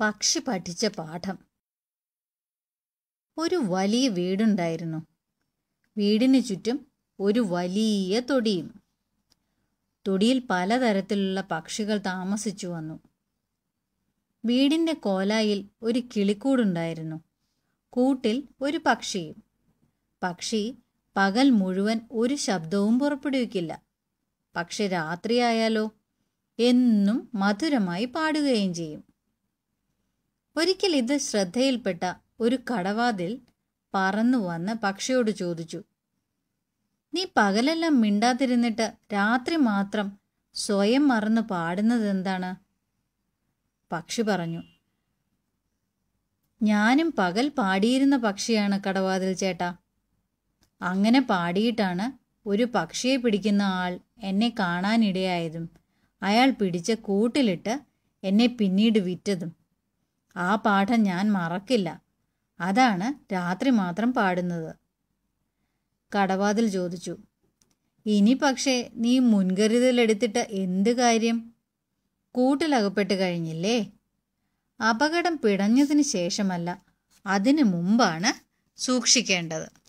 പക്ഷി പഠിച്ച പാഠം. ഒരു വലിയ വീടുണ്ടായിരുന്നു. വീടിന് ചുറ്റും ഒരു വലിയ തൊടിയും. തൊടിയിൽ പലതരത്തിലുള്ള പക്ഷികൾ താമസിച്ചു വന്നു. വീടിന്റെ കോലായിൽ ഒരു കിളിക്കൂടുണ്ടായിരുന്നു. കൂട്ടിൽ ഒരു പക്ഷിയും. പക്ഷി പകൽ മുഴുവൻ ഒരു ശബ്ദവും പുറപ്പെടുവിക്കില്ല. പക്ഷെ രാത്രിയായാലോ? എന്നും മധുരമായി പാടുകയും ചെയ്യും. ഒരിക്കൽ ഇത് ശ്രദ്ധയിൽപ്പെട്ട ഒരു കടവാതിൽ പറന്നു വന്ന് പക്ഷിയോട് ചോദിച്ചു നീ പകലെല്ലാം മിണ്ടാതിരുന്നിട്ട് രാത്രി മാത്രം സ്വയം മറന്നു പാടുന്നത് എന്താണ് പക്ഷി പറഞ്ഞു ഞാനും പകൽ പാടിയിരുന്ന പക്ഷിയാണ് കടവാതിൽ ചേട്ടാ. അങ്ങനെ പാടിയിട്ടാണ് ഒരു പക്ഷിയെ പിടിക്കുന്ന ആൾ എന്നെ കാണാനിടയായതും അയാൾ പിടിച്ച കൂട്ടിലിട്ട് എന്നെ പിന്നീട് വിറ്റതും. ആ പാഠം ഞാൻ മറക്കില്ല. അതാണ് രാത്രി മാത്രം പാടുന്നത്. കടവാതിൽ ചോദിച്ചു ഇനി പക്ഷേ നീ മുൻകരുതലെടുത്തിട്ട് എന്ത് കാര്യം? കൂട്ടിലകപ്പെട്ട് കഴിഞ്ഞില്ലേ? അപകടം പിടഞ്ഞതിന് ശേഷമല്ല അതിനു മുമ്പാണ് സൂക്ഷിക്കേണ്ടത്.